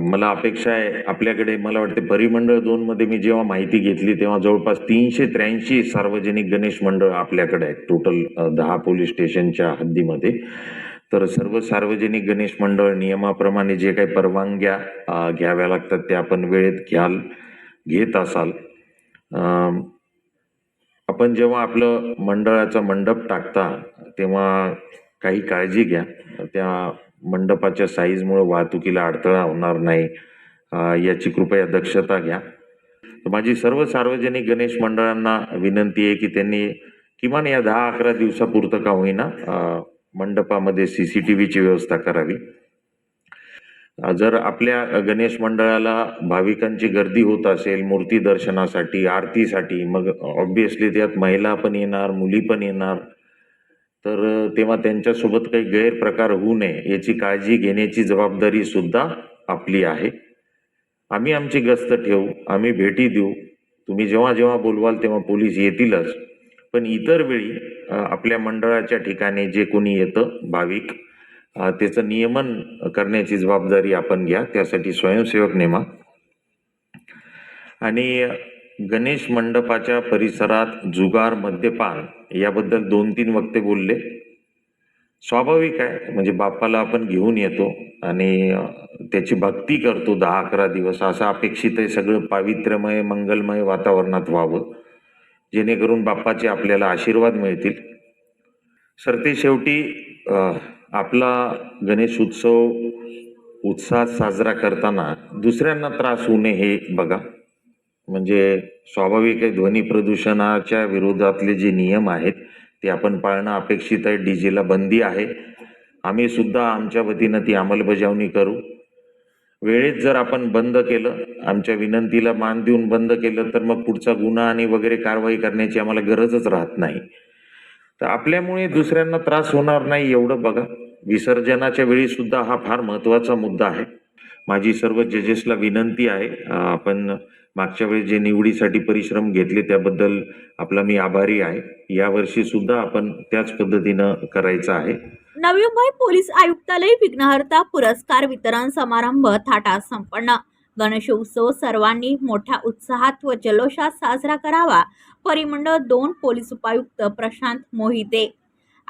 मला अपेक्षा आहे आपल्याकडे मला वाटते परिमंडळ दोन मध्ये मी जेव्हा माहिती घेतली तेव्हा जवळपास तीनशे त्र्याऐंशी सार्वजनिक गणेश मंडळ आपल्याकडे आहेत टोटल दहा पोलीस स्टेशनच्या हद्दीमध्ये. तर सर्व सार्वजनिक गणेश मंडळ नियमाप्रमाणे जे काही परवानग्या घ्याव्या लागतात त्या आपण वेळेत घ्याल घेत असाल. आपण जेव्हा आपलं मंडळाचा मंडप टाकता तेव्हा काही काळजी घ्या. त्या मंडपाच्या साईजमुळे वाहतुकीला अडथळा होणार नाही. याची कृपया दक्षता घ्या. माझी सर्व सार्वजनिक गणेश मंडळांना विनंती आहे की त्यांनी किमान या दहा अकरा दिवसापुरतं का होईना मंडपामध्ये सी सी टी व्हीची व्यवस्था करावी. जर आपल्या गणेश मंडळाला भाविकांची गर्दी होत असेल मूर्ती दर्शनासाठी आरतीसाठी मग ऑब्विसली त्यात महिला पण येणार मुली पण येणार. तर तेव्हा त्यांच्यासोबत काही गैरप्रकार होऊ नये याची काळजी घेण्याची जबाबदारी सुद्धा आपली आहे. आम्ही आमची गस्त ठेवू आम्ही भेटी देऊ. तुम्ही जेव्हा जेव्हा बोलवाल तेव्हा पोलीस येतीलच. पण इतर वेळी आपल्या मंडळाच्या ठिकाणी जे कोणी येतं भाविक त्याचं नियमन करण्याची जबाबदारी आपण घ्या त्यासाठी स्वयंसेवक नेमा. आणि गणेश मंडपाच्या परिसरात जुगार मद्यपान याबद्दल दोन तीन वक्ते बोलले. स्वाभाविक आहे म्हणजे बाप्पाला आपण घेऊन येतो आणि त्याची भक्ती करतो दहा अकरा दिवस. असं अपेक्षित आहे सगळं पावित्र्यमय मंगलमय वातावरणात व्हावं जेणेकरून बाप्पाचे आपल्याला आशीर्वाद मिळतील. सर ते शेवटी आपला गणेश उत्सव उत्साहात साजरा करताना दुसऱ्यांना त्रास होऊ नये हे बघा. म्हणजे स्वाभाविक आहे ध्वनी प्रदूषणाच्या विरोधातले जे नियम आहेत ते आपण पाळणं अपेक्षित आहे. डीजेला बंदी आहे. आम्ही सुद्धा आमच्या वतीनं ती अंमलबजावणी करू. वेळेत जर आपण बंद केलं आमच्या विनंतीला मान देऊन बंद केलं तर मग पुढचा गुन्हा आणि वगैरे कारवाई करण्याची आम्हाला गरजच राहत नाही. तर आपल्यामुळे दुसऱ्यांना त्रास होणार नाही एवढं बघा. विसर्जनाच्या वेळी सुद्धा हा फार महत्त्वाचा मुद्दा आहे. माझी सर्व जजेसला विनंती आहे. आपण मागच्या वेळेस जे निवडीसाठी परिश्रम घेतले त्याबद्दल आपला मी आभारी आहे. यावर्षी सुद्धा आपण त्याच पद्धतीनं करायचं आहे. नवी मुंबई पोलीस आयुक्तालय विघ्नहर्ता पुरस्कार वितरण समारंभ थाटात संपन्न. गणेशोत्सव सर्वांनी मोठ्या उत्साहात व जल्लोषात साजरा करावा परिमंडळ दोन पोलीस उपायुक्त प्रशांत मोहिते.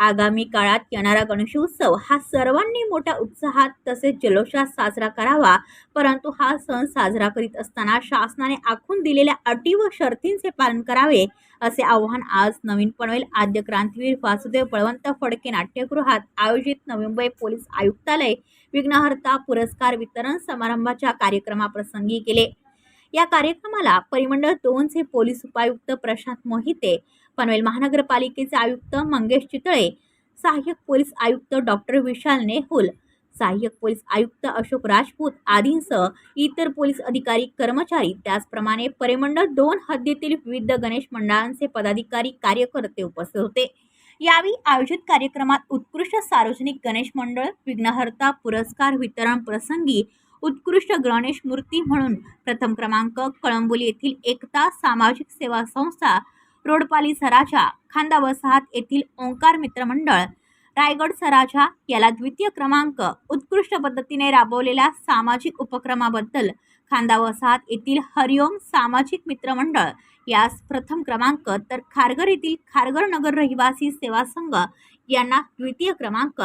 आगामी काळात येणारा गणेशोत्सव हा सर्वांनी मोठ्या उत्साहात तसेच जल्लोषात साजरा करावा. परंतु हा सण साजरा करीत असताना शासनाने आखून दिलेल्या अटी व शर्तींचे पालन करावे असे आव्हान आज नवीन पनवेल आद्य क्रांतीवीर वासुदेव बळवंत फडके नाट्यगृहात आयोजित नवी मुंबई पोलीस आयुक्तालय विघ्नहर्ता पुरस्कार वितरण समारंभाच्या कार्यक्रमाप्रसंगी केले या कार्यक्रमाला परिमंडळ दोनचे पोलीस उपायुक्त प्रशांत मोहिते पनवेल महानगरपालिकेचे आयुक्त मंगेश चितळे सहाय्यक पोलीस आयुक्त डॉक्टर विशाल नेहुल सहाय्यक पोलीस आयुक्त अशोक राजपूत आदींसह इतर पोलीस अधिकारी कर्मचारी त्याचप्रमाणे परिमंडळ दोन हद्दीतील विविध गणेश मंडळांचे पदाधिकारी कार्यकर्ते उपस्थित होते. यावेळी आयोजित कार्यक्रमात उत्कृष्ट सार्वजनिक गणेश मंडळ विघ्नहर्ता पुरस्कार वितरण प्रसंगी उत्कृष्ट गणेश मूर्ती म्हणून प्रथम क्रमांक कळंबोली येथील एकता सामाजिक सेवा संस्था रोडपाली सराजा खांदा वसाहत येथील ओंकार मित्रमंडळ रायगड सराजा याला द्वितीय क्रमांक उत्कृष्ट पद्धतीने राबवलेल्या सामाजिक उपक्रमाबद्दल खांदा वसाहत येथील हरिओम सामाजिक मित्रमंडळ यास प्रथम क्रमांक तर खारघर येथील खारघर नगर रहिवासी सेवा संघ यांना द्वितीय क्रमांक.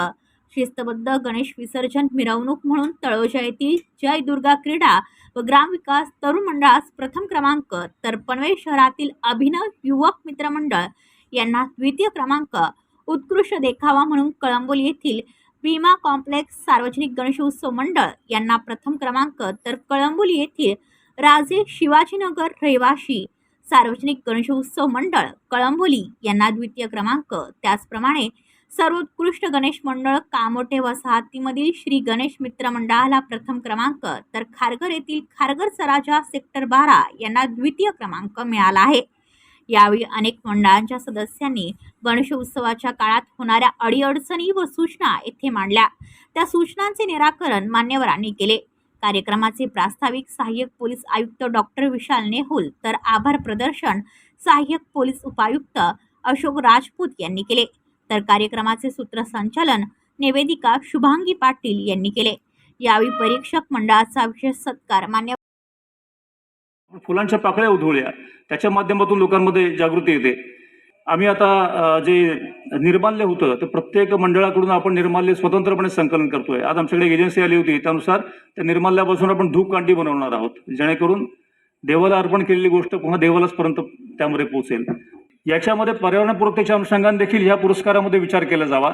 शिस्तबद्ध गणेश विसर्जन मिरवणूक म्हणून तळोजा येथील जय दुर्गा क्रीडा व ग्रामविकास तरुण मंडळास प्रथम क्रमांक तर पनवेल शहरातील अभिनव युवक मित्रमंडळ यांना द्वितीय क्रमांक. उत्कृष्ट देखावा म्हणून कळंबोली येथील भीमा कॉम्प्लेक्स सार्वजनिक गणेशोत्सव मंडळ यांना प्रथम क्रमांक तर कळंबोली येथील राजे शिवाजीनगर रहिवाशी सार्वजनिक गणेशोत्सव मंडळ कळंबोली यांना द्वितीय क्रमांक. त्याचप्रमाणे सर्वोत्कृष्ट गणेश मंडळ कामोटे वसाहतीमधील श्री गणेश मित्र मंडळाला प्रथम क्रमांक तर खारघर येथील खारघर सराजा सेक्टर बारा यांना द्वितीय क्रमांक मिळाला आहे. यावेळी अनेक मंडळांच्या सदस्यांनी गणेशोत्सवाच्या काळात होणाऱ्या अडीअडचणी व सूचना येथे मांडल्या. त्या सूचनांचे निराकरण मान्यवरांनी केले. कार्यक्रमाचे प्रास्ताविक सहाय्यक पोलीस आयुक्त डॉक्टर विशाल नेहुल तर आभार प्रदर्शन सहाय्यक पोलीस उपायुक्त अशोक राजपूत यांनी केले. तर कार्यक्रमाचे सूत्रसंचालन निवेदिका शुभांगी पाटील यांनी केले. यावेळी परीक्षक मंडळाचा विशेष सत्कार मान्य फुलांच्या पाकळ्या उधळल्या त्याच्या माध्यमातून लोकांमध्ये जागृती येते. आम्ही आता जे निर्माल्य होतं तर प्रत्येक मंडळाकडून आपण निर्माल्य स्वतंत्रपणे संकलन करतोय. आज आमच्याकडे एजन्सी आली होती. त्यानुसार त्या निर्माल्यापासून आपण धूपकांडी बनवणार आहोत. जेणेकरून देवाला अर्पण केलेली गोष्ट पुन्हा देवालाच पर्यंत त्यामध्ये पोहोचेल. याच्यामध्ये पर्यावरणपूरकतेच्या अनुषंगाने देखील या पुरस्कारामध्ये विचार केला जावा.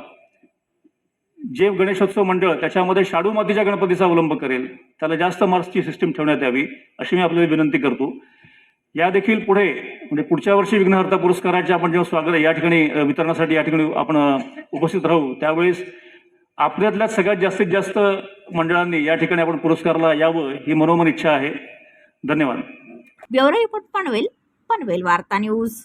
जे गणेशोत्सव मंडळ त्याच्यामध्ये शाडू मातीच्या गणपतीचा अवलंब करेल त्याला जास्त मार्क्सची सिस्टीम ठेवण्यात यावी अशी मी आपल्याला विनंती करतो. या देखील पुढे म्हणजे पुढच्या वर्षी विघ्नहर्ता पुरस्काराचे आपण जेव्हा स्वागत या ठिकाणी वितरणासाठी या ठिकाणी आपण उपस्थित राहू त्यावेळेस आपल्यातल्या सगळ्यात जास्तीत जास्त मंडळांनी या ठिकाणी आपण पुरस्काराला यावं ही मनोमन इच्छा आहे. धन्यवाद. ब्युरो रिपोर्ट पनवेल पनवेल वार्ता न्यूज.